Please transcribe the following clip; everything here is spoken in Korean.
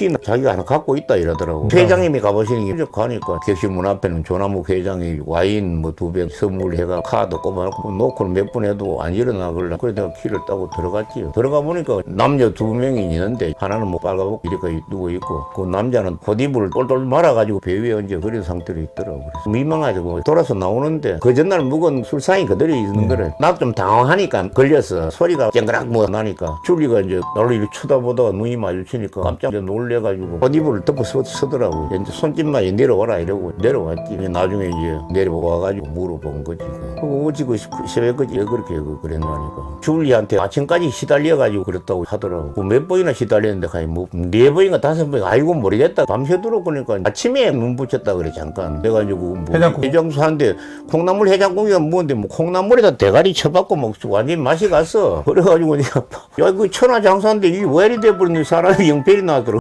키 자기가 하나 갖고 있다 이러더라고. 회장님이 가보시는 게쭉 가니까 객실 문 앞에는 조나무 회장이 와인 뭐두병 선물해가 카드 꼽아놓고 놓고는 몇번 해도 안 일어나 걸라. 그래서 내가 키를 따고 들어갔지. 들어가 보니까 남자 두 명이 있는데 하나는 뭐 빨가벗고 이렇게 누워 있고 그 남자는 콧입을 똘똘 말아가지고 배 위에 얹어 그런 상태로 있더라고. 그래서 민망하지고 돌아서 나오는데 그 전날 묵은 술상이 그대로 있는 거래. 나도 좀 당황하니까 걸렸어. 소리가 쨍그락 뭐 나니까 줄리가 이제 나를 이렇게 쳐다보다가 눈이 마주치니까 깜짝 놀래 가지고 콧입을 덮어 서, 서더라고. 이제 손짓만 내려와라 이러고 내려왔지. 나중에 이제 내려와가지고 물어본 거지. 그 어찌 그 새벽까지 왜 그렇게 그- 그랬나니까. 줄리한테 아침까지 시달려가지고 그랬다고 하더라고. 그몇 번이나 시달렸는데 가히 뭐네 번인가 다섯 번 아이고 모르겠다. 밤새도록 그러니까 아침에 눈 붙였다 그래 잠깐. 내가 이제 그뭐 해장국. 해장수 하는데 콩나물 해장국이가 뭔데 뭐 콩나물에다 대가리 쳐박고 먹고 완전히 맛이 갔어. 그래가지고 내가 야 이거 천하 장사인데 이 왜 이리 돼버렸니 사람이 영펠이 나더라고.